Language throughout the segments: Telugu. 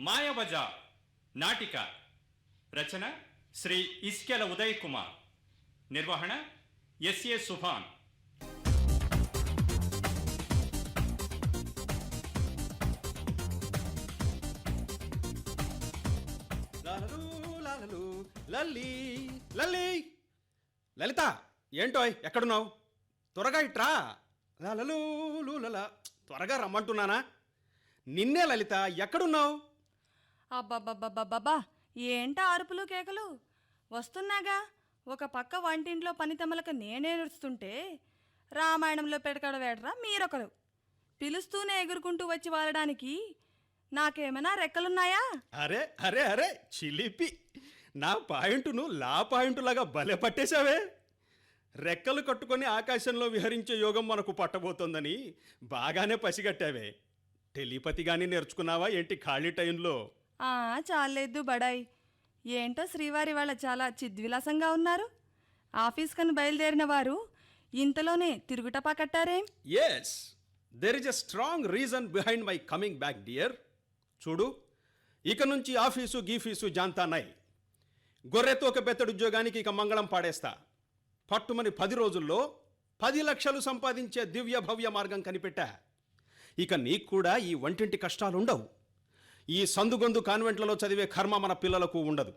మాయబజార్ నాటిక రచన శ్రీ ఇస్కెల ఉదయ్ కుమార్ నిర్వహణ ఎస్ఏ సుభాన్. లాలలు, లాలలు, లల్లి లల్లి. లలిత ఏంటోయ్ ఎక్కడున్నావు? త్వరగా ఇట్రా. లాలలు లూలల. త్వరగా రమ్మంటున్నానా? నిన్నే లలిత ఎక్కడున్నావు? అబ్బబ్బబ్బబ్బబ్బా ఏంట అరుపులు కేకలు? వస్తున్నాగా. ఒక పక్క వంటింట్లో పనితమలకు నేనే నడుస్తుంటే రామాయణంలో పెడకడ వేడరా మీరొకరు. పిలుస్తూనే ఎగురుకుంటూ వచ్చి వాలడానికి నాకేమైనా రెక్కలున్నాయా? అరే అరే అరే చిలిపి. నా పాయింట్ను లా పాయింటులాగా భలే పట్టేశావే. రెక్కలు కట్టుకొని ఆకాశంలో విహరించే యోగం మనకు పట్టబోతోందని బాగానే పసిగట్టావే. టెలిపతి కానీ నేర్చుకున్నావా ఏంటి ఖాళీ టైంలో? చాలేదు బడాయ్. ఏంటో శ్రీవారి వాళ్ళ చాలా చిద్విలాసంగా ఉన్నారు. ఆఫీస్ కను బయలుదేరిన వారు ఇంతలోనే తిరుగుటపా కట్టారేం? Yes there is a strong reason behind my coming back dear చూడు ఇక నుంచి ఆఫీసు గీఫీసు జాంతానాయ్ గొర్రెతో ఒక బెత్తడు ఉద్యోగానికి ఇక మంగళం పాడేస్తా. పట్టుమని పది రోజుల్లో పది లక్షలు సంపాదించే దివ్య భవ్య మార్గం కనిపెట్టా. ఇక నీకు కూడా ఈ వంటింటి కష్టాలుండవు. ఈ సందుగొందు కాన్వెంట్లలో చదివే కర్మ మన పిల్లలకు ఉండదు.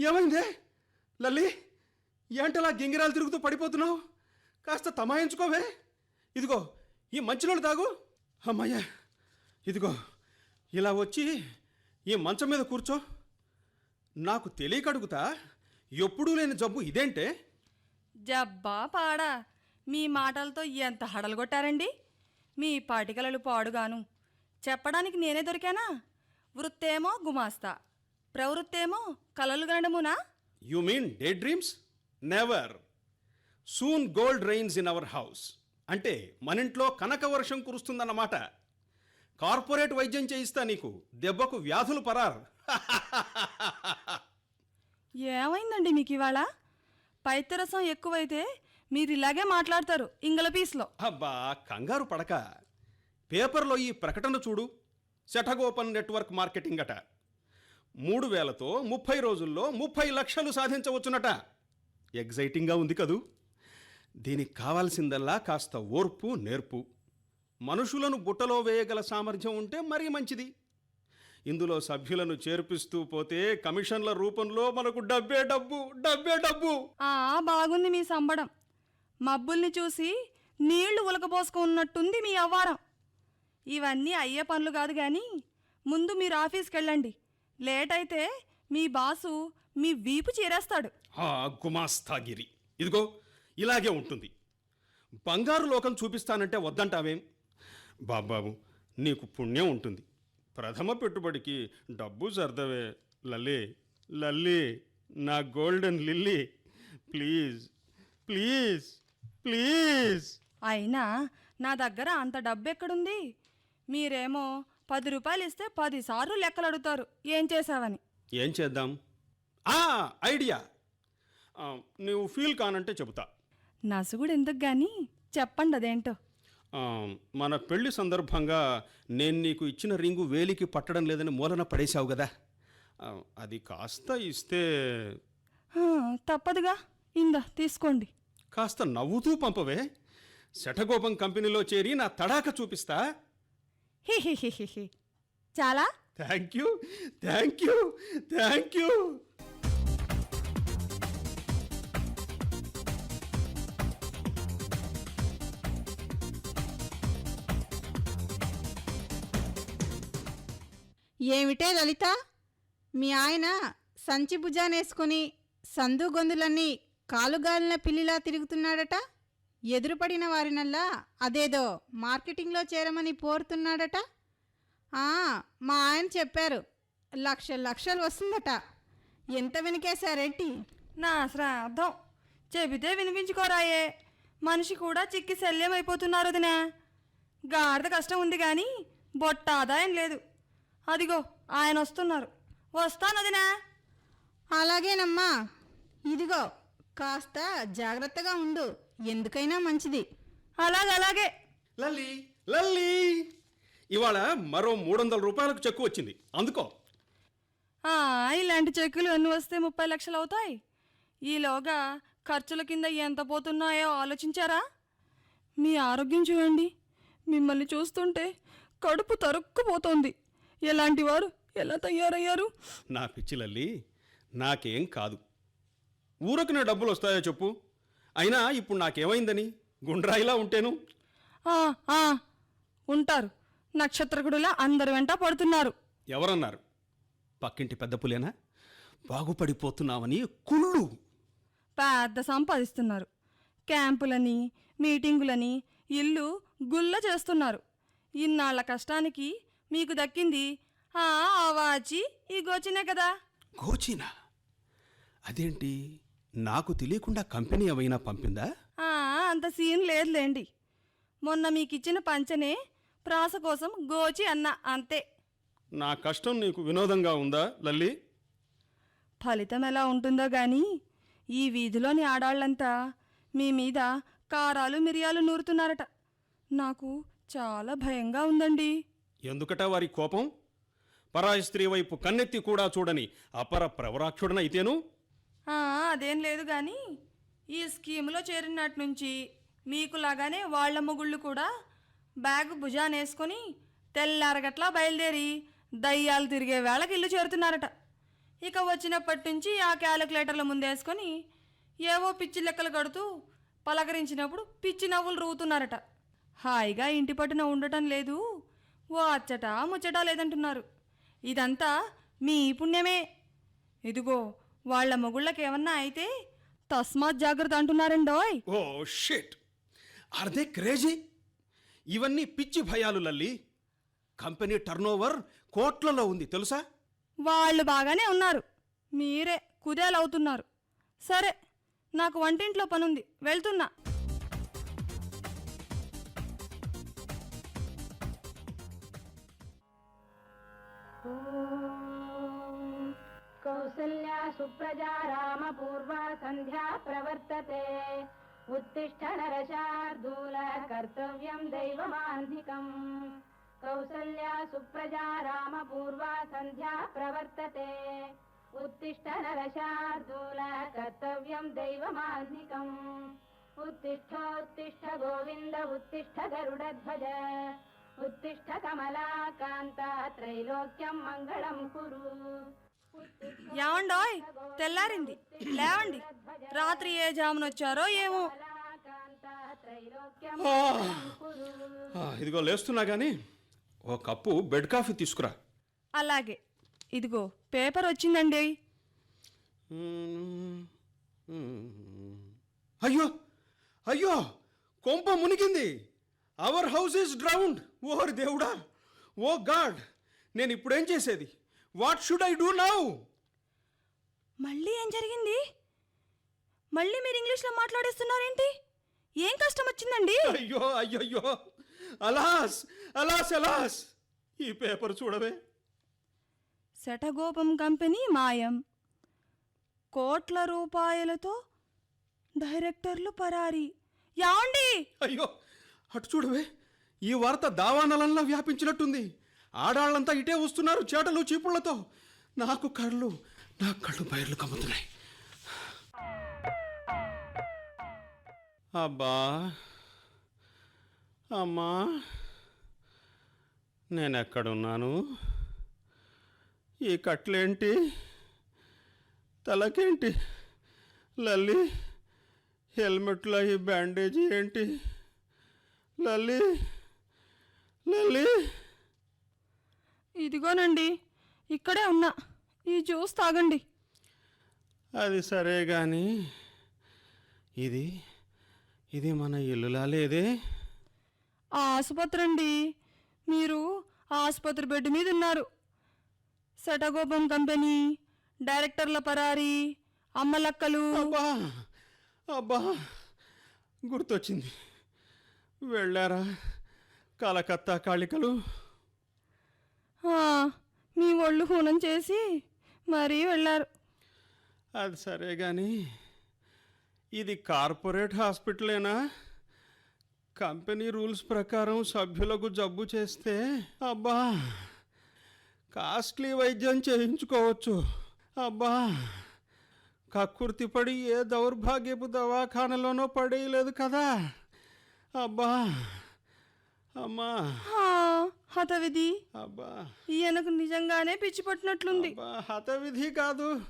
ఏమైందే? లల్లి ఏంటలా గింగిరాలు తిరుగుతూ పడిపోతున్నావు? కాస్త తమాయించుకోవే. ఇదిగో ఈ మంచినోళ్ళు తాగు. అమ్మయ్యా ఇదిగో ఇలా వచ్చి ఈ మంచం మీద కూర్చో. నాకు తెలియక అడుగుతా ఎప్పుడూ లేని జబ్బు ఇదేంటే? జబ్బా పాడా. మీ మాటలతో ఎంత హడలుగొట్టారండి? మీ పాటికలలు పాడుగాను. చెప్పడానికి నేనే దొరికానా? వృత్తేమో గుమాస్తా. ప్రవృత్తేమో కలలు గనడమునా? You mean day dreams never soon gold rains in our house అంటే మన ఇంట్లో కనక వర్షం కురుస్తుందన్నమాట. కార్పొరేట్ వైద్యం చేయిస్తా నీకు. దెబ్బకు వ్యాధులు పరారు. ఏమైందండి మీకు ఇవాళ పైత్యరసం ఎక్కువైతే మీరు ఇలాగే మాట్లాడతారు ఇంగల పీస్లో. అబ్బా కంగారు పడక. పేపర్లో ఈ ప్రకటన చూడు. శఠగోపన్ నెట్వర్క్ మార్కెటింగ్ అట. మూడు వేలతో ముప్పై రోజుల్లో ముప్పై లక్షలు సాధించవచ్చునట. ఎగ్జైటింగ్గా ఉంది కదూ. దీనికి కావాల్సిందల్లా కాస్త ఓర్పు నేర్పు. మనుషులను బుట్టలో వేయగల సామర్థ్యం ఉంటే మరీ మంచిది. ఇందులో సభ్యులను చేర్పిస్తూ పోతే కమిషన్ల రూపంలో మనకు డబ్బే డబ్బు డబ్బే డబ్బు. ఆ బాగుంది మీ సంబడం. మబ్బుల్ని చూసి నీళ్ళు ఉలకబోసుకున్నట్టుంది మీ అవ్వారం ఇవన్నీ అయ్యే పనులు కాదు కానీ ముందు మీరు ఆఫీస్కి వెళ్ళండి లేట్ అయితే మీ బాసు మీ వీపు చేరేస్తాడు. ఆ గుమాస్తాగిరి. ఇదిగో ఇలాగే ఉంటుంది. బంగారు లోకం చూపిస్తానంటే వద్దంటావేం? బాబాబు నీకు పుణ్యం ఉంటుంది. ప్రథమ పెట్టుబడికి డబ్బు సర్దవే లల్లి లల్లి నా golden lily. Please please. Please. అయినా నా దగ్గర అంత డబ్బు ఎక్కడుంది? మీరేమో పది రూపాయలు ఇస్తే పదిసార్లు లెక్కలు అడుగుతారు ఏం చేసావని ఏం చేద్దాం? ఆ ఐడియా. ఆ, నువ్వు ఫీల్ కానంటే చెబుతా. నసుగుడు ఎందుకు గాని చెప్పండి అదేంటో ఆ, మన పెళ్ళి సందర్భంగా నేను నీకు ఇచ్చిన రింగు వేలికి పట్టడం లేదని మూలన పడేశావు కదా. ఆ, అది కాస్త ఇస్తే హా, తప్పదుగా. ఇందా తీసుకోండి. కాస్త నవ్వుతూ పంపవే. శఠగోపం కంపెనీలో చేరి నా తడాక చూపిస్తా. చాలా? Thank you thank you thank you ఏమిటే లలిత? మీ ఆయన సంచి భుజానేసుకుని సందు గొంతులన్నీ కాలుగాలిన పిల్లిలా తిరుగుతున్నాడట? ఎదురుపడిన వారినల్లా అదేదో మార్కెటింగ్లో చేరమని పోరుతున్నాడట? ఆ, మా ఆయన చెప్పారు. లక్ష లక్షలు వస్తుందట. ఎంత వెనకేశారేంటి? నా శ్రాద్ధం. చెబితే వినిపించుకోరాయే. మనిషి కూడా చిక్కి శల్యం అయిపోతున్నారు వదినా గాడిద కష్టం ఉంది కానీ బొట్ట ఆదాయం లేదు. అదిగో ఆయన వస్తున్నారు. వస్తాను వదినా అలాగేనమ్మా. ఇదిగో. కాస్త జాగ్రత్తగా ఉండు. ఎందుకైనా మంచిది. అలాగే అలాగే. లల్లి లల్లి. ఇవాళ మరో మూడు వందల రూపాయలకు చెక్కు వచ్చింది. అందుకో. ఆ, ఇలాంటి చెక్కులు ఎన్ని వస్తే ముప్పై లక్షలు అవుతాయి? ఈలోగా ఖర్చుల కింద ఎంత పోతున్నాయో ఆలోచించారా? మీ ఆరోగ్యం చూడండి. మిమ్మల్ని చూస్తుంటే కడుపు తరుక్కుపోతోంది. ఎలాంటి వారు ఎలా తయారయ్యారు? నా పిచ్చి లల్లి నాకేం కాదు. ఊరకునే డబ్బులు వస్తాయో చెప్పు. అయినా ఇప్పుడు నాకేమైందని గుండ్రాయిలా ఉంటేను? ఆ, ఆ, ఉంటారు. నక్షత్రకుడులా అందరి వెంట పడుతున్నారు. ఎవరన్నారు? పక్కింటి పెద్ద పులేనా? బాగుపడిపోతున్నావని కుళ్ళు. పెద్ద సంపాదిస్తున్నారు. క్యాంపులని మీటింగులని ఇల్లు గుల్ల చేస్తున్నారు. ఇన్నాళ్ళ కష్టానికి మీకు దక్కింది ఆ ఆవాచి ఈ గోచినే కదా. గోచినా? అదేంటి? నాకు తెలియకుండా కంపెనీ ఏమైనా పంపిందా? అంత సీన్ లేదులేండి. మొన్న మీకిచ్చిన పంచనే ప్రాస కోసం గోచి అన్న అంతే. నా కష్టం నీకు వినోదంగా ఉందా లల్లి? ఫలితం ఎలా ఉంటుందో గాని ఈ వీధిలోని ఆడాళ్ళంతా మీ మీద కారాలు మిరియాలు నూరుతున్నారట. నాకు చాలా భయంగా ఉందండి. ఎందుకట వారి కోపం? పరాయి స్త్రీ వైపు కన్నెత్తి కూడా చూడని అపర ప్రవరాక్షుడనైతేను? అదేం లేదు కానీ ఈ స్కీములో చేరినట్టు నుంచి మీకులాగానే వాళ్ళ మొగుళ్ళు కూడా బ్యాగ్ భుజానేసుకొని తెల్లారగట్లా బయలుదేరి దయ్యాలు తిరిగే వేళకి ఇల్లు చేరుతున్నారట. ఇక వచ్చినప్పటి నుంచి ఆ క్యాలిక్యులేటర్ల ముందేసుకొని ఏవో పిచ్చి లెక్కలు కడుతూ పలకరించినప్పుడు పిచ్చి నవ్వులు రూతున్నారట. హాయిగా ఇంటి పట్టున ఉండటం లేదు. ఓ అచ్చట ముచ్చట లేదంటున్నారు. ఇదంతా మీ పుణ్యమే. ఇదిగో వాళ్ళ మొగుళ్ళకి ఏమన్నా అయితే తస్మాత్ జాగ్రత్త అంటున్నారండోయ్ ఓ షిట్ ఆర్ క్రేజీ ఇవన్నీ పిచ్చి భయాలు లల్లి. కంపెనీ టర్నోవర్ కోట్లలో ఉంది తెలుసా? వాళ్ళు బాగానే ఉన్నారు. మీరే కుదేలవుతున్నారు. సరే నాకు వంటింట్లో పనుంది. వెళ్తున్నా. Oh. सुप्रजा रामपूर्वा सन्ध्या प्रवर्तते। उत्तिष्ठ नरशार्दूल कर्तव्यं दैवमान्धिकम्। कौसल्या सुप्रजा रामपूर्वा सन्ध्या प्रवर्तते। उत्तिष्ठ नरशार्दूल कर्तव्यं दैवमान्धिकम्। उत्तिष्ठोत्तिष्ठ गोविन्द उत्तिष्ठ गरुडध्वज। उत्तिष्ठ कमलाकान्ता त्रैलोक्यं मङ्गलं कुरु ఏమండోయ్? తెల్లారింది. లేవండి. రాత్రి ఏ జామున వచ్చారో ఏమో. ఇదిగో లేస్తున్నా కానీ ఓ కప్పు బెడ్ కాఫీ తీసుకురా. అలాగే. ఇదిగో పేపర్ వచ్చిందండి. అయ్యో అయ్యో కొంప మునిగింది. అవర్ హౌస్ ఇస్ డ్రౌండ్ ఓహర్ దేవుడా. ఓ గాడ్ నేను ఇప్పుడేం చేసేది? What should I do now మళ్ళీ ఏం జరిగింది? మళ్ళీ మీరు ఇంగ్లీష్లో మాట్లాడేస్తున్నారేంటి? ఏం కష్టం వచ్చిందండి? అయ్యో అయ్యయ్యో. అలాస్ అలాస్ అలాస్. ఈ పేపర్ చూడవే. శటగోపం కంపెనీ మాయం. కోట్ల రూపాయలతో డైరెక్టర్లు పరారి. యాండి అయ్యో అటు చూడవే. ఈ వార్త దావానలంలా వ్యాపించినట్టుంది. ఆడాళ్ళంతా ఇటే వస్తున్నారు చేటలు చీపుళ్ళతో నాకు కళ్ళు నా కళ్ళు బయర్లు కమ్ముతున్నాయి. అబ్బా. అమ్మా. నేను ఎక్కడున్నాను ఈ కట్లేంటి? తలకేంటి? లల్లి హెల్మెట్లో ఈ బ్యాండేజీ ఏంటి? లల్లి లల్లి. ఇదిగోనండి ఇక్కడే ఉన్నా. ఈ జ్యూస్ తాగండి. అది సరే కానీ ఇది ఇది మన ఇల్లులా లేదే? ఆసుపత్రి అండి మీరు ఆసుపత్రి బెడ్ మీద ఉన్నారు. శటగోపం కంపెనీ డైరెక్టర్ల పరారి అమ్మలక్కలు. అబ్బా! అబ్బా! గుర్తొచ్చింది. వెళ్ళారా? కలకత్తా కాళికలు? మీ ఒళ్ళు హూనం చేసి మరీ వెళ్ళారు. అది సరే కానీ ఇది కార్పొరేట్ హాస్పిటలేనా? కంపెనీ రూల్స్ ప్రకారం సభ్యులకు జబ్బు చేస్తే అబ్బా కాస్ట్లీ వైద్యం చేయించుకోవచ్చు. అబ్బా కక్కుర్తిపడి ఏ దౌర్భాగ్యపు దవాఖానలోనో పడేయలేదు కదా. అబ్బా అమ్మా. హతవిధి? అబ్బా. ఈయనకు నిజంగానే పిచ్చి పట్టినట్లుంది. హతవిధి కాదు.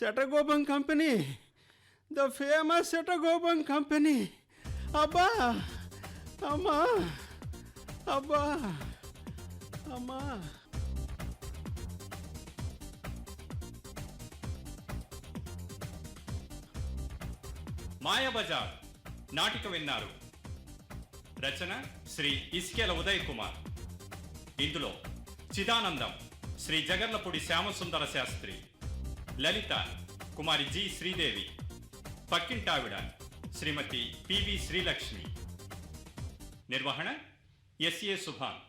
Shatagopam company. The famous Shatagopam company. అబ్బా అమ్మా అబ్బా అమ్మా. మాయాబజార్ నాటిక విన్నారు. రచన శ్రీ ఇస్కెల ఉదయ్ కుమార్ ఇందులో చిదానందం శ్రీ జగర్లపూడి శ్యామసుందర శాస్త్రి లలిత కుమారి జి శ్రీదేవి పక్కింటావిడ శ్రీమతి పివి శ్రీలక్ష్మి. నిర్వహణ ఎస్ఏ సుభాన్.